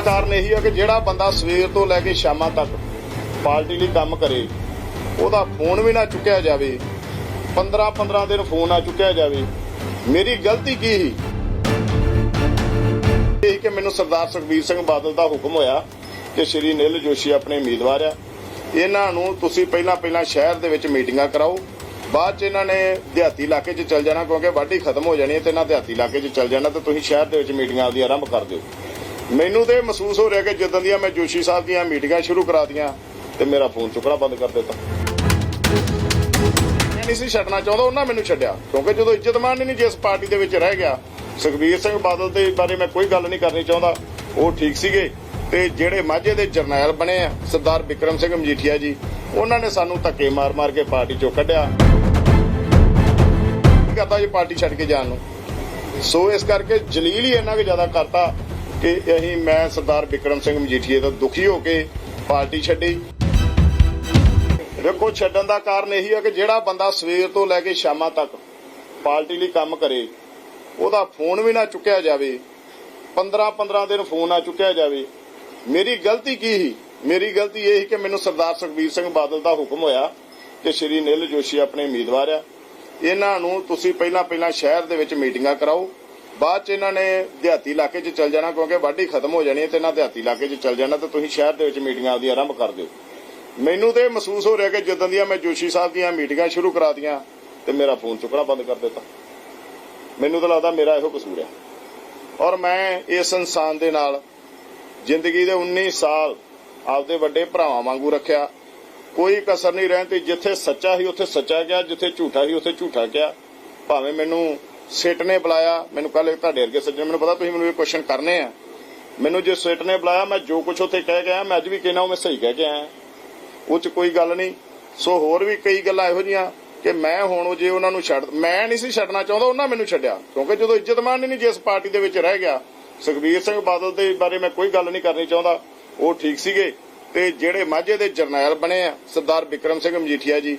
ਕਾਰਨ ਇਹੀ ਆ ਕਿ ਜਿਹੜਾ ਬੰਦਾ ਸਵੇਰ ਤੋਂ ਲੈ ਕੇ ਸ਼ਾਮਾਂ ਤੱਕ ਪਾਰਟੀ ਲਈ ਕੰਮ ਕਰੇ, ਉਹਦਾ ਫੋਨ ਵੀ ਨਾ ਚੁੱਕਿਆ ਜਾਵੇ 15 15 ਦਿਨ ਫੋਨ ਨਾ ਚੁੱਕਿਆ ਜਾਵੇ। ਮੇਰੀ ਗਲਤੀ ਕੀ ਸੀ? ਇਹ ਕਿ ਮੈਨੂੰ ਸਰਦਾਰ ਸੁਖਬੀਰ ਸਿੰਘ ਬਾਦਲ ਦਾ ਹੁਕਮ ਹੋਇਆ ਕਿ ਸ਼੍ਰੀ ਨਿਲ ਜੋਸ਼ੀ ਆਪਣੇ ਉਮੀਦਵਾਰ ਆ। ਇਹਨਾਂ ਨੂੰ ਤੁਸੀਂ ਪਹਿਲਾਂ ਪਹਿਲਾਂ ਸ਼ਹਿਰ ਦੇ ਵਿੱਚ ਮੀਟਿੰਗਾਂ ਕਰਾਓ, ਬਾਅਦ ਚ ਇਹਨਾਂ ਨੇ ਦਿਹਾਤੀ ਇਲਾਕੇ 'ਚ ਚੱਲ ਜਾਣਾ, ਕਿਉਂਕਿ ਵਾਢੀ ਖਤਮ ਹੋ ਜਾਣੀ ਹੈ ਤੇ ਇਹਨਾਂ ਦਿਹਾਤੀ ਇਲਾਕੇ 'ਚ ਚੱਲ ਜਾਣਾ, ਤੇ ਤੁਸੀਂ ਸ਼ਹਿਰ ਦੇ ਵਿੱਚ ਮੀਟਿੰਗਾਂ ਆਪਦੀਆਂ ਆਰੰਭ ਕਰ ਦਿਓ। ਮੈਨੂੰ ਤੇ ਇਹ ਮਹਿਸੂਸ ਹੋ ਰਿਹਾ ਕਿ ਜਦੋਂ ਦੀਆਂ ਮੈਂ ਜੋਸ਼ੀ ਸਾਹਿਬ ਦੀਆਂ ਮੀਟਿੰਗਾਂ ਸ਼ੁਰੂ ਕਰਾਤੀਆਂ ਤੇ ਮੇਰਾ ਫੋਨ ਚੁੱਕਣਾ ਬੰਦ ਕਰ ਦਿੱਤਾ। ਨਹੀਂ ਸੀ ਛੱਡਣਾ ਚਾਹੁੰਦਾ, ਉਹਨਾਂ ਮੈਨੂੰ ਛੱਡਿਆ। ਕਿਉਂਕਿ ਜਦੋਂ ਇੱਜ਼ਤਮਾਨ ਨਹੀਂ, ਜਿਸ ਪਾਰਟੀ ਦੇ ਵਿੱਚ ਰਹਿ ਗਿਆ, ਸੁਖਬੀਰ ਸਿੰਘ ਬਾਦਲ ਦੇ ਬਾਰੇ ਮੈਂ ਕੋਈ ਗੱਲ ਨਹੀਂ ਕਰਨੀ ਚਾਹੁੰਦਾ। ਉਹ ਠੀਕ ਸੀਗੇ ਤੇ ਜਿਹੜੇ ਮਾਝੇ ਦੇ ਜਰਨੈਲ ਬਣੇ ਆ, ਸਰਦਾਰ ਵਿਕਰਮ ਸਿੰਘ ਮਜੀਠੀਆ ਜੀ, ਉਹਨਾਂ ਨੇ ਸਾਨੂੰ ਧੱਕੇ ਮਾਰ-ਮਾਰ ਕੇ ਪਾਰਟੀ ਚੋਂ ਕੱਢਿਆ। ਕਰਦਾ ਜੀ ਪਾਰਟੀ ਛੱਡ ਕੇ ਜਾਣ ਨੂੰ? ਸੋ ਇਸ ਕਰਕੇ ਜਲੀਲ ਹੀ ਇੰਨਾ ਕੁ ਜ਼ਿਆਦਾ ਕਰਤਾ ਕਿ ਅਸੀਂ ਮੈਂ ਸਰਦਾਰ ਵਿਕਰਮ ਸਿੰਘ ਮਜੀਠੀਏ ਤੋਂ ਦੁਖੀ ਹੋ ਕੇ ਪਾਰਟੀ ਛੱਡੀ। ਦੇਖੋ, ਛੱਡਣ ਦਾ ਕਾਰਨ ਇਹੀ ਹੈ ਕਿ ਜਿਹੜਾ ਬੰਦਾ ਸਵੇਰ ਤੋਂ ਲੈ ਕੇ ਸ਼ਾਮਾਂ ਤੱਕ ਪਾਰਟੀ ਲਈ ਕੰਮ ਕਰੇ, ਉਹਦਾ ਫੋਨ ਵੀ ਨਾ ਚੁੱਕਿਆ ਜਾਵੇ 15 15 ਦਿਨ ਫੋਨ ਨਾ ਚੁੱਕਿਆ ਜਾਵੇ। ਮੇਰੀ ਗਲਤੀ ਕੀ ਸੀ? ਮੇਰੀ ਗਲਤੀ ਇਹ ਸੀ ਕਿ ਮੈਨੂੰ ਸਰਦਾਰ ਸੁਖਬੀਰ ਸਿੰਘ ਬਾਦਲ ਦਾ ਹੁਕਮ ਹੋਇਆ ਕਿ ਸ਼੍ਰੀ ਨਿਲ ਜੋਸ਼ੀ ਆਪਣੇ ਉਮੀਦਵਾਰ ਆ। ਇਹਨਾਂ ਨੂੰ ਤੁਸੀਂ ਪਹਿਲਾਂ ਪਹਿਲਾਂ ਸ਼ਹਿਰ ਦੇ ਵਿੱਚ ਮੀਟਿੰਗਾਂ ਕਰਾਓ। ਬਾਅਦ ਚ ਇਹਨਾਂ ਨੇ ਦਿਹਾਤੀ ਇਲਾਕੇ 'ਚ ਚੱਲ ਜਾਣਾ, ਕਿਉਂਕਿ ਵਾਢੀ ਖਤਮ ਹੋ ਜਾਣੀ ਹੈ ਤੇ ਇਹਨਾਂ ਦਿਹਾਤੀ ਇਲਾਕੇ 'ਚ ਚੱਲ ਜਾਣਾ, ਤੇ ਤੁਸੀਂ ਸ਼ਹਿਰ ਦੇ ਵਿੱਚ ਮੀਟਿੰਗਾਂ ਆਪਦੀਆਂ ਆਰੰਭ ਕਰ ਦਿਓ। ਮੈਨੂੰ ਤੇ ਇਹ ਮਹਿਸੂਸ ਹੋ ਰਿਹਾ ਕਿ ਜਦੋਂ ਦੀਆਂ ਮੈਂ ਜੋਸ਼ੀ ਸਾਹਿਬ ਦੀਆਂ ਮੀਟਿੰਗਾਂ ਸ਼ੁਰੂ ਕਰਾਤੀਆਂ, ਤੇ ਮੇਰਾ ਫੋਨ ਚੁੱਕਣਾ ਬੰਦ ਕਰ ਦਿੱਤਾ। ਮੈਨੂੰ ਤਾਂ ਲੱਗਦਾ ਮੇਰਾ ਇਹੋ ਕਸੂਰ ਹੈ। ਔਰ ਮੈਂ ਇਸ ਇਨਸਾਨ ਦੇ ਨਾਲ ਜ਼ਿੰਦਗੀ ਦੇ 19 ਸਾਲ ਆਪਦੇ ਵੱਡੇ ਭਰਾਵਾਂ ਵਾਂਗੂ ਰੱਖਿਆ। ਕੋਈ ਕਸਰ ਨਹੀਂ ਰਹਿਣ ਤੇ ਜਿੱਥੇ ਸੱਚਾ ਸੀ ਉੱਥੇ ਸੱਚਾ ਗਿਆ, ਜਿੱਥੇ ਝੂਠਾ ਸੀ ਉੱਥੇ ਝੂਠਾ ਗਿਆ। ਭਾਵੇਂ ਮੈਨੂੰ ਸਿੱਟ ਨੇ ਬੁਲਾਇਆ। ਮੈਨੂੰ ਕੱਲ ਤੁਹਾਡੇ ਵਰਗੇ ਸੱਜਣ, ਮੈਨੂੰ ਪਤਾ ਤੁਸੀਂ ਮੈਨੂੰ ਇਹ ਕੁਐਸਚਨ ਕਰਨੇ ਆ। ਮੈਨੂੰ ਜੇ ਸਿੱਟ ਨੇ ਬੁਲਾਇਆ, ਮੈਂ ਜੋ ਕੁਝ ਉੱਥੇ ਕਹਿ ਗਿਆ, ਮੈਂ ਅੱਜ ਵੀ ਕਹਿਣਾ ਉਹ ਮੈਂ ਸਹੀ ਕਹਿ ਕੇ ਆਇਆ। ਉਹ ਚ ਕੋਈ ਗੱਲ ਨਹੀਂ। ਸੋ ਹੋਰ ਵੀ ਕਈ ਗੱਲਾਂ ਇਹੋ ਜੀਆਂ ਕਿ ਮੈਂ ਹੁਣ ਜੇ ਉਹਨਾਂ ਨੂੰ ਛੱਡ ਮੈਂ ਨਹੀਂ ਸੀ ਛੱਡਣਾ ਚਾਹੁੰਦਾ, ਉਹਨਾਂ ਮੈਨੂੰ ਛੱਡਿਆ। ਕਿਉਂਕਿ ਜਦੋਂ ਇੱਜ਼ਤ ਮਾਨ ਨਹੀਂ ਜਿਸ ਪਾਰਟੀ ਦੇ ਵਿੱਚ ਰਹਿ ਗਿਆ, ਸੁਖਬੀਰ ਸਿੰਘ ਬਾਦਲ ਦੇ ਬਾਰੇ ਮੈਂ ਕੋਈ ਗੱਲ ਨਹੀਂ ਕਰਨੀ ਚਾਹੁੰਦਾ। ਉਹ ਠੀਕ ਸੀਗੇ। ਤੇ ਜਿਹੜੇ ਮਾਝੇ ਦੇ ਜਰਨੈਲ ਬਣੇ ਆ, ਸਰਦਾਰ ਵਿਕਰਮ ਸਿੰਘ ਮਜੀਠੀਆ ਜੀ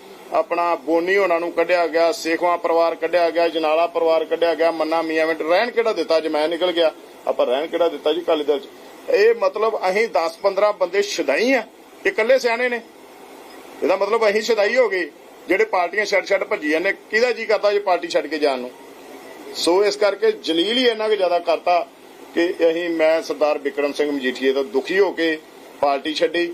ਆਪਣਾ ਬੋਨੀ ਉਹਨਾਂ ਨੂੰ ਕੱਢਿਆ ਗਿਆ, ਸੇਖਵਾ ਪਰਿਵਾਰ ਕੱਢਿਆ ਗਿਆ, ਜਨਾਲਾ ਪਰਿਵਾਰ ਕੱਢਿਆ ਗਿਆ, ਮੰਨਾ ਮੀਆਂ ਮਿੰਟ, ਰਹਿਣ ਕਿਹੜਾ ਦਿੱਤਾ ਜੇ ਮੈਂ ਨਿਕਲ ਗਿਆ? ਆਪਾਂ ਰਹਿਣ ਕਿਹੜਾ ਦਿੱਤਾ ਜੀ ਕਾਲੀ ਦਲ ਚ? ਇਹ ਮਤਲਬ ਅਸੀਂ 10 15 ਬੰਦੇ ਸ਼ਦਾਈ ਆ, ਇਹ ਇਕੱਲੇ ਸਿਆਣੇ ਨੇ। ਇਹਦਾ ਮਤਲਬ ਅਸੀਂ ਸ਼ਦਾਈ ਹੋ ਗਏ, ਜਿਹੜੇ ਪਾਰਟੀਆਂ ਛੱਡ ਛੱਡ ਭੱਜੀ ਜਾਂਦੇ, ਕਿਹਦਾ ਜੀ ਕਰਦਾ ਜੇ ਪਾਰਟੀ ਛੱਡ ਕੇ ਜਾਣ ਨੂੰ? ਸੋ ਇਸ ਕਰਕੇ ਜਲੀਲ ਹੀ ਇੰਨਾ ਕੁ ਜ਼ਿਆਦਾ ਕਰਤਾ ਕਿ ਅਸੀਂ, ਮੈਂ ਸਰਦਾਰ ਵਿਕਰਮ ਸਿੰਘ ਮਜੀਠੀਏ ਤੋਂ ਦੁਖੀ ਹੋ ਕੇ ਪਾਰਟੀ ਛੱਡੀ।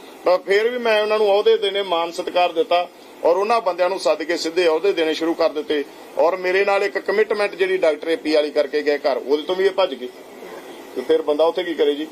ਪਰ ਫਿਰ ਵੀ ਮੈਂ ਉਹਨਾਂ ਨੂੰ ਅਹੁਦੇ ਦੇਣੇ, ਮਾਨ ਸਤਿਕਾਰ ਦਿੱਤਾ ਔਰ ਉਹਨਾਂ ਬੰਦਿਆਂ ਨੂੰ ਸੱਦ ਕੇ ਸਿੱਧੇ ਅਹੁਦੇ ਦੇਣੇ ਸ਼ੁਰੂ ਕਰ ਦਿੱਤੇ ਔਰ ਮੇਰੇ ਨਾਲ ਇੱਕ ਕਮਿਟਮੈਂਟ ਜਿਹੜੀ ਡਾਕਟਰ ਏਪੀ ਵਾਲੀ ਕਰਕੇ ਗਏ ਘਰ, ਉਹਦੇ ਤੋਂ ਵੀ ਇਹ ਭੱਜ ਗਏ। ਤੇ ਫਿਰ ਬੰਦਾ ਉੱਥੇ ਕੀ ਕਰੇ ਜੀ?